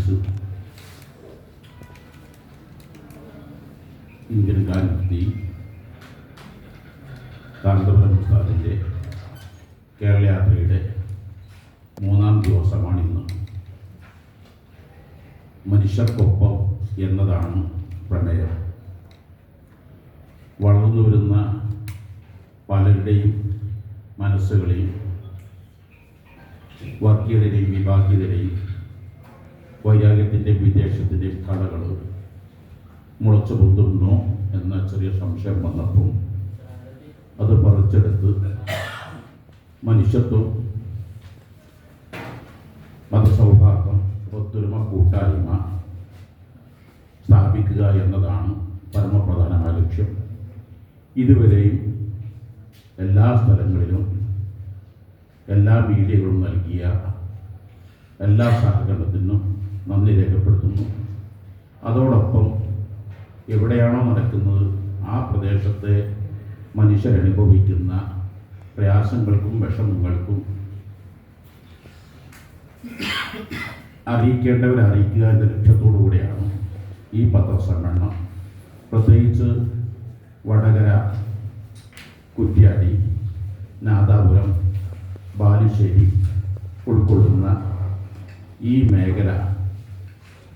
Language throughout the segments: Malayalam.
സമ്മതിച്ച് ഇന്ത്യൻ ഗാന്ധി കാന്തപുരം ഉസ്താദിന്റെ കേരള യാത്രയുടെ മൂന്നാം ദിവസമാണിന്ന് മനുഷ്യർക്കൊപ്പം എന്നതാണ് പ്രമേയം വളർന്നു വരുന്ന പലരുടെയും മനസ്സുകളെയും വർഗീയതയുടെയും വിഭാഗീയതയുടെയും വൈരാഗ്യത്തിന്റെയും വിദേശത്തിന്റെയും കടകൾ മുളച്ചു പൊന്തുന്നോ എന്ന ചെറിയ സംശയം വന്നപ്പോൾ അത് പറിച്ചെടുത്ത് മനുഷ്യത്വം മതസൗഹാർദ്ദം ഒത്തൊരുമ കൂട്ടായ്മ സ്ഥാപിക്കുക എന്നതാണ് പരമപ്രധാനമായ ലക്ഷ്യം. ഇതുവരെയും എല്ലാ സ്ഥലങ്ങളിലും എല്ലാ മീഡിയകളും നൽകിയ എല്ലാ സഹകരണത്തിനും നന്ദി രേഖപ്പെടുത്തുന്നു. അതോടൊപ്പം എവിടെയാണോ നടക്കുന്നത് ആ പ്രദേശത്തെ മനുഷ്യരനുഭവിക്കുന്ന പ്രയാസങ്ങൾക്കും വിഷമങ്ങൾക്കും അറിയിക്കേണ്ടവരെ അറിയിക്കുക എന്ന ലക്ഷ്യത്തോടു കൂടിയാണ് ഈ പത്രസമ്മേളനം. പ്രത്യേകിച്ച് വടകര കുറ്റ്യാടി നാദാപുരം ബാലുശ്ശേരി ഉൾക്കൊള്ളുന്ന ഈ മേഖല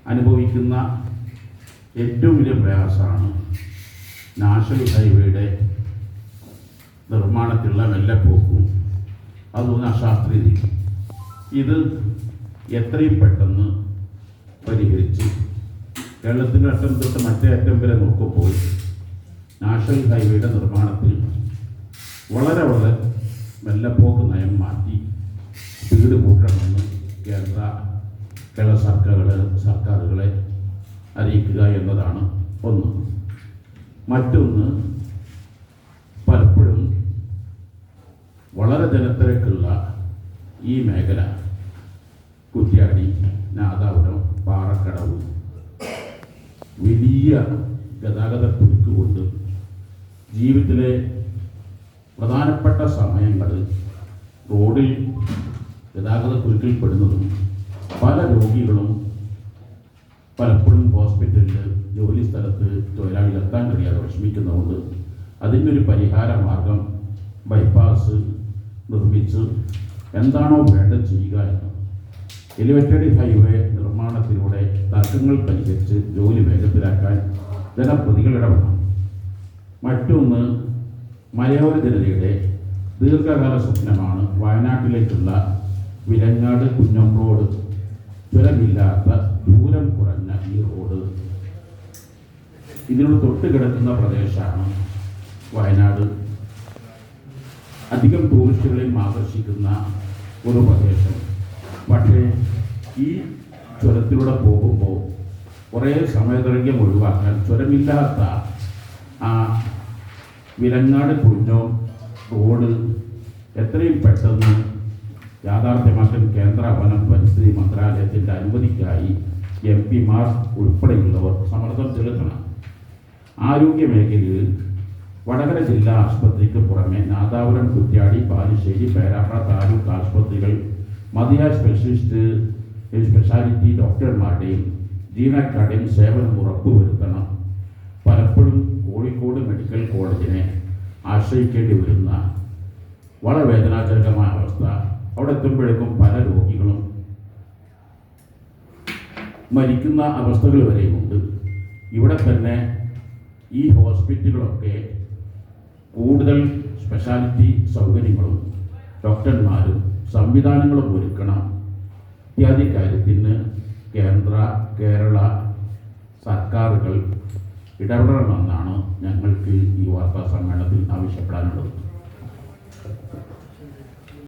അനുഭവിക്കുന്ന ഏറ്റവും വലിയ പ്രയാസമാണ് നാഷണൽ ഹൈവേയുടെ നിർമ്മാണത്തിലുള്ള വെല്ലപ്പോക്കും അതുപോലെ അശാസ്ത്രീയതയും. ഇത് എത്രയും പെട്ടെന്ന് പരിഹരിച്ച് കേരളത്തിന്റെ അറ്റം തൊട്ട് മറ്റേ അറ്റം വരെ നോക്കുമ്പോൾ നാഷണൽ ഹൈവേയുടെ നിർമ്മാണത്തിൽ വളരെ വളരെ വെല്ലപ്പോക്ക് നയം മാറ്റി സ്പീഡ് കൂട്ടണമെന്ന് കേന്ദ്ര കേരള സർക്കാരുകളെ സർക്കാരുകളെ അറിയിക്കുക എന്നതാണ് ഒന്ന്. മറ്റൊന്ന് പലപ്പോഴും വളരെ ജനത്തിരക്കുള്ള ഈ മേഖല കുറ്റ്യാടി നാദാപുരം പാറക്കടവ് വലിയ ഗതാഗത കുരുക്ക് കൊണ്ട് ജീവിതത്തിലെ പ്രധാനപ്പെട്ട സമയങ്ങൾ റോഡിൽ ഗതാഗത കുരുക്കിൽ പെടുന്നതും പല രോഗികളും പലപ്പോഴും ഹോസ്പിറ്റലിൽ ജോലി സ്ഥലത്ത് തൊഴിലാളികൾ എത്താൻ കഴിയാതെ വിഷമിക്കുന്നതുകൊണ്ട് അതിനൊരു പരിഹാര മാർഗം ബൈപ്പാസ് നിർമ്മിച്ച് എന്താണോ വേണ്ടത് ചെയ്യുക എന്ന് എലിവേറ്റഡ് ഹൈവേ നിർമ്മാണത്തിലൂടെ തർക്കങ്ങൾ പരിഹരിച്ച് ജോലി വേഗത്തിലാക്കാൻ ജനപ്രതികൾ ഇടപെടണം മറ്റൊന്ന് മലയോര ജനതയുടെ ദീർഘകാല സ്വപ്നമാണ് വയനാട്ടിലേക്കുള്ള വിലങ്ങാട് കുഞ്ഞം റോഡ് ചുരമില്ലാത്ത ദൂരം കുറഞ്ഞ ഈ റോഡ് ഇതിനോട് തൊട്ട് കിടക്കുന്ന പ്രദേശമാണ് വയനാട്. അധികം ടൂറിസ്റ്റുകളെയും ആകർഷിക്കുന്ന ഒരു പ്രദേശം. പക്ഷേ ഈ ചുരത്തിലൂടെ പോകുമ്പോൾ കുറേ സമയദൈർഘ്യം ഒഴിവാക്കാൻ ചുരമില്ലാത്ത ആ വിലങ്ങാട് കുഞ്ഞോ റോഡ് എത്രയും പെട്ടെന്ന് യാഥാർത്ഥ്യമാക്കാൻ കേന്ദ്ര വനം പരിസ്ഥിതി മന്ത്രാലയത്തിന്റെ അനുമതിക്കായി എം പിമാർ ഉൾപ്പെടെയുള്ളവർ സമ്മർദ്ദം ചെലുത്തണം. ആരോഗ്യ മേഖലയിൽ വടകര ജില്ലാ ആശുപത്രിക്ക് പുറമെ നാദാപുരം കുറ്റ്യാടി ബാലുശ്ശേരി പേരാമ്പ്ര താലൂക്ക് ആശുപത്രികൾ മതിയായ സ്പെഷ്യലിസ്റ്റ് സ്പെഷ്യാലിറ്റി ഡോക്ടർമാരുടെയും ജീവനക്കാരുടെയും സേവനം ഉറപ്പുവരുത്തണം. പലപ്പോഴും കോഴിക്കോട് മെഡിക്കൽ കോളേജിനെ ആശ്രയിക്കേണ്ടി വരുന്ന വളരെ വേദനാജനകമായ അവസ്ഥ. അവിടെ എത്തുമ്പോഴേക്കും പല രോഗികളും മരിക്കുന്ന അവസ്ഥകൾ വരെയുണ്ട്. ഇവിടെ തന്നെ ഈ ഹോസ്പിറ്റലുകളൊക്കെ കൂടുതൽ സ്പെഷ്യാലിറ്റി സൗകര്യങ്ങളും ഡോക്ടർമാരും സംവിധാനങ്ങളും ഒരുക്കണം. ഇത്യാദി കാര്യത്തിന് കേന്ദ്ര കേരള സർക്കാരുകൾ ഇടപെടണമെന്നാണ് ഞങ്ങൾക്ക് ഈ വാർത്താ സമ്മേളനത്തിൽ ആവശ്യപ്പെടാനുള്ളത്.